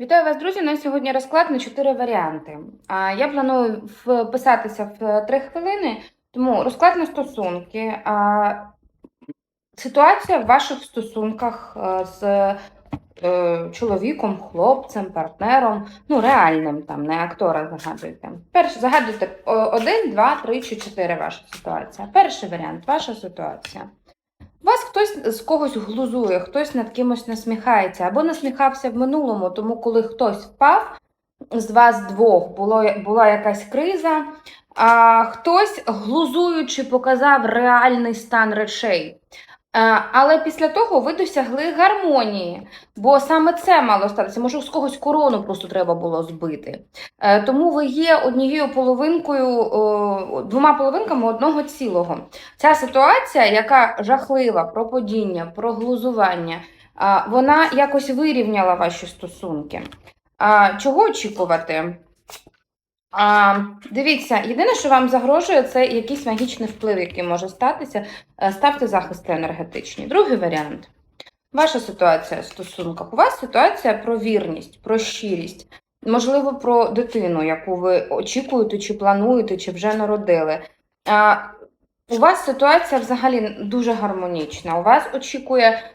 Вітаю вас, друзі! На сьогодні розклад на 4 варіанти. Я планую вписатися в 3 хвилини, тому розклад на стосунки. Ситуація в ваших стосунках е, з е, чоловіком, хлопцем, партнером, ну реальним, там, не актора загадуйте. Перше, загадуйте о, один, два, три чи чотири ваша ситуація. Перший варіант ваша ситуація. Вас хтось з когось глузує, хтось над кимось насміхається або насміхався в минулому, тому коли хтось впав, з вас двох було, була якась криза, а хтось глузуючи показав реальний стан речей. Е, Але після того ви досягли гармонії, бо саме це мало статися. Може, з когось корону просто треба було збити. Е, Тому ви є однією половинкою, двома половинками одного цілого. Ця ситуація, яка жахлива про падіння, про глузування, вона якось вирівняла ваші стосунки. Чого очікувати? А, Дивіться, єдине, що вам загрожує, це якийсь магічний вплив, який може статися. Е, Ставте захисти енергетичні. Другий варіант. Ваша ситуація в стосунках. У вас ситуація про вірність, про щирість, можливо, про дитину, яку ви очікуєте, чи плануєте, чи вже народили. А, у вас ситуація взагалі дуже гармонічна. У вас очікує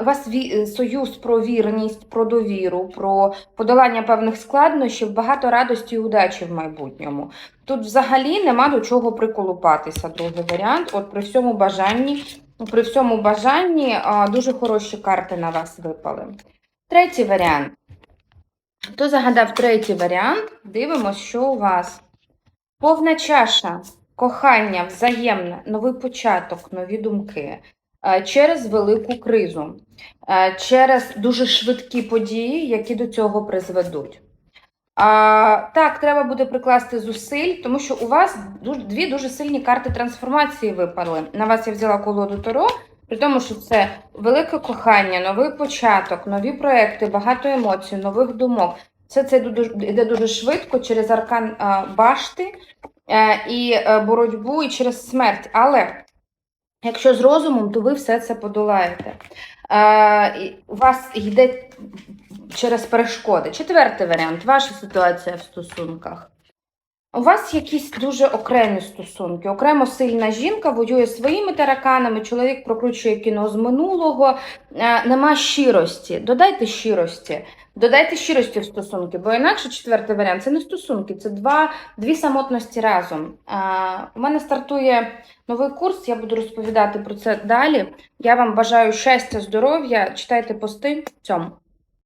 у вас союз про вірність, про довіру, про подолання певних складнощів, багато радості і удачі в майбутньому. Тут взагалі нема до чого приколупатися. Другий варіант. От при всьому бажанні, при всьому бажанні дуже хороші карти на вас випали. Третій варіант. Хто загадав третій варіант? Дивимось, що у вас. Повна чаша кохання, взаємне, новий початок, нові думки е, через велику кризу, е, через дуже швидкі події, які до цього призведуть. А, так, треба буде прикласти зусиль, тому що у вас дві дуже сильні карти трансформації випали. На вас я взяла колоду Таро, при тому, що це велике кохання, новий початок, нові проекти, багато емоцій, нових думок. Все це йде дуже- швидко через аркан башти е, і е, боротьбу, і через смерть. Але якщо з розумом, то ви все це подолаєте. У вас йде через перешкоди. Четвертий варіант ваша ситуація в стосунках. У вас якісь дуже окремі стосунки. Окремо сильна жінка воює своїми тараканами, чоловік прокручує кіно з минулого, е, нема щирості. Додайте щирості. Додайте щирості в стосунки, бо інакше четвертий варіант це не стосунки, це два, дві самотності разом. А, у мене стартує новий курс, я буду розповідати про це далі. Я вам бажаю щастя, здоров'я, читайте пости. в Цьому.